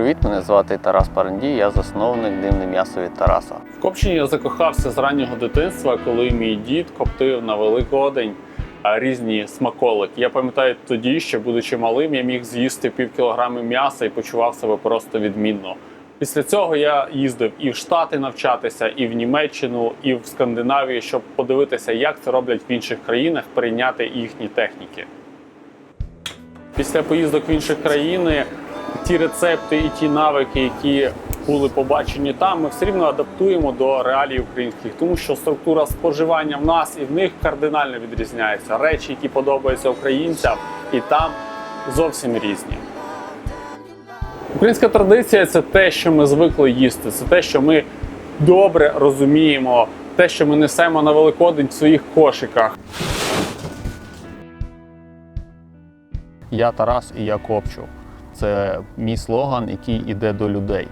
привіт! Мене звати Тарас Парандій, я засновник дивне м'ясо від Тараса. В копченні я закохався з раннього дитинства, коли мій дід коптив на Великодень різні смаколики. Я пам'ятаю тоді, що будучи малим, я міг з'їсти пів кілограми м'яса і почував себе просто відмінно. Після цього я їздив і в Штати навчатися, і в Німеччину, і в Скандинавію, щоб подивитися, як це роблять в інших країнах, перейняти їхні техніки. Після поїздок в інші країни ті рецепти і ті навики, які були побачені там, ми все рівно адаптуємо до реалій українських, тому що структура споживання в нас і в них кардинально відрізняється. Речі, які подобаються українцям, і там зовсім різні. Українська традиція це те, що ми звикли їсти, це те, що ми добре розуміємо, те, що ми несемо на Великодень в своїх кошиках. Я Тарас і я копчу. Це мій слоган, який іде до людей.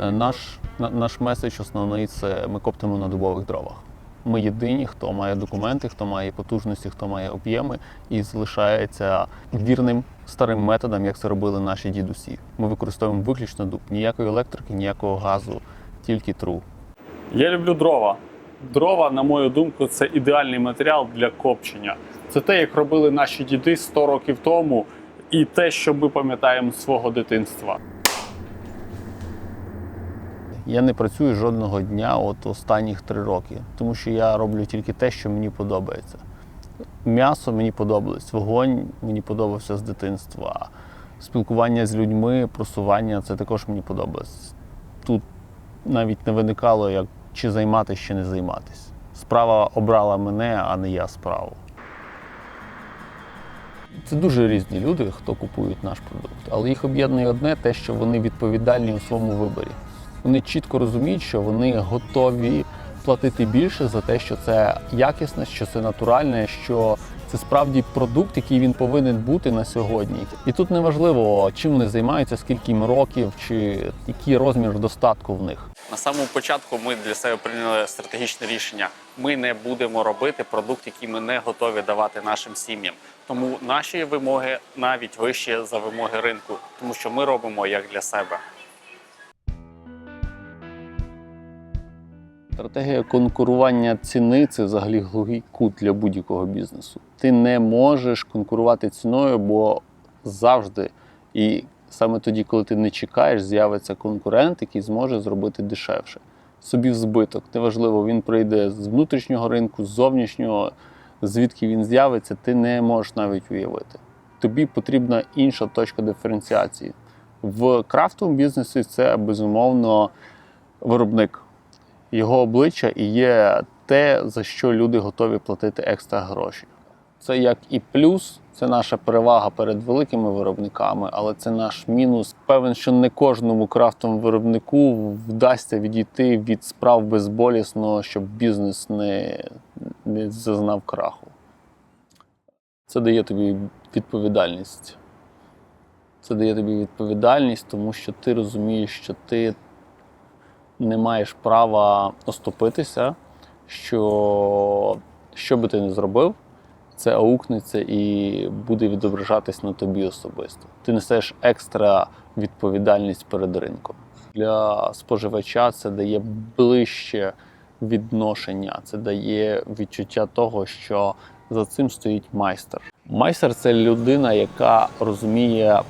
Е, Наш, наш меседж основний це ми коптимо на дубових дровах. Ми єдині, хто має документи, хто має потужності, хто має об'єми і залишається вірним старим методам, як це робили наші дідусі. Ми використовуємо виключно дуб, ніякої електрики, ніякого газу, тільки тру. Я люблю дрова. Дрова, на мою думку, це ідеальний матеріал для копчення. Це те, як робили наші діди 100 років тому, і те, що ми пам'ятаємо з свого дитинства. Я не працюю жодного дня от останніх три роки, тому що я роблю тільки те, що мені подобається. М'ясо мені подобалось, вогонь мені подобався з дитинства. Спілкування з людьми, просування це також мені подобалось. Тут навіть не виникало, як чи займатися, чи не займатися. Справа обрала мене, а не я справу. Це дуже різні люди, хто купують наш продукт, але їх об'єднує одне те, що вони відповідальні у своєму виборі. Вони чітко розуміють, що вони готові платити більше за те, що це якісне, що це натуральне, що це справді продукт, який він повинен бути на сьогодні. І тут неважливо, чим вони займаються, скільки їм років, чи який розмір достатку в них. На самому початку ми для себе прийняли стратегічне рішення. Ми не будемо робити продукт, який ми не готові давати нашим сім'ям. Тому наші вимоги навіть вищі за вимоги ринку, тому що ми робимо як для себе. Стратегія конкурування ціни це взагалі глухий кут для будь-якого бізнесу. Ти не можеш конкурувати ціною, бо завжди, і саме тоді, коли ти не чекаєш, з'явиться конкурент, який зможе зробити дешевше. Собі в збиток. Неважливо, він прийде з внутрішнього ринку, з зовнішнього, звідки він з'явиться, ти не можеш навіть уявити. Тобі потрібна інша точка диференціації. В крафтовому бізнесі це безумовно виробник його обличчя і є те, за що люди готові платити екстра гроші. Це як і плюс, це наша перевага перед великими виробниками, але це наш мінус. Певен, що не кожному крафтовому виробнику вдасться відійти від справ безболісно, щоб бізнес не, не зазнав краху. Це дає тобі відповідальність. Це дає тобі відповідальність, тому що ти розумієш, що ти не маєш права оступитися, що що би ти не зробив, це аукнеться і буде відображатись на тобі особисто. Ти несеш екстра відповідальність перед ринком. Для споживача це дає ближче відношення, це дає відчуття того, що за цим стоїть майстер. Майстер це людина, яка розуміє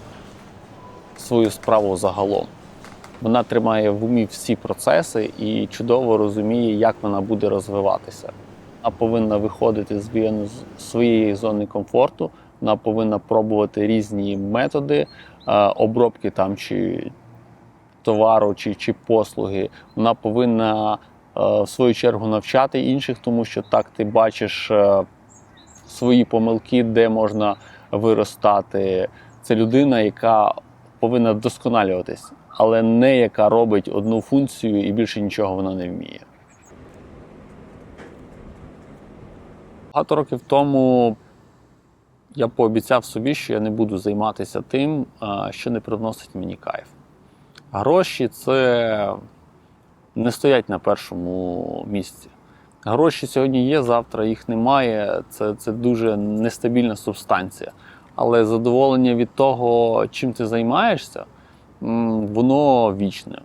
свою справу загалом. Вона тримає в умі всі процеси і чудово розуміє, як вона буде розвиватися. Вона повинна виходити з своєї зони комфорту, вона повинна пробувати різні методи е, обробки там чи товару, чи, чи послуги. Вона повинна в свою чергу навчати інших, тому що так ти бачиш е, свої помилки, де можна виростати. Це людина, яка повинна вдосконалюватись, але не яка робить одну функцію і більше нічого вона не вміє. Багато років тому я пообіцяв собі, що я не буду займатися тим, що не приносить мені кайф. Гроші це не стоять на першому місці. Гроші сьогодні є, завтра їх немає. Це, це дуже нестабільна субстанція. Але задоволення від того, чим ти займаєшся, воно вічне.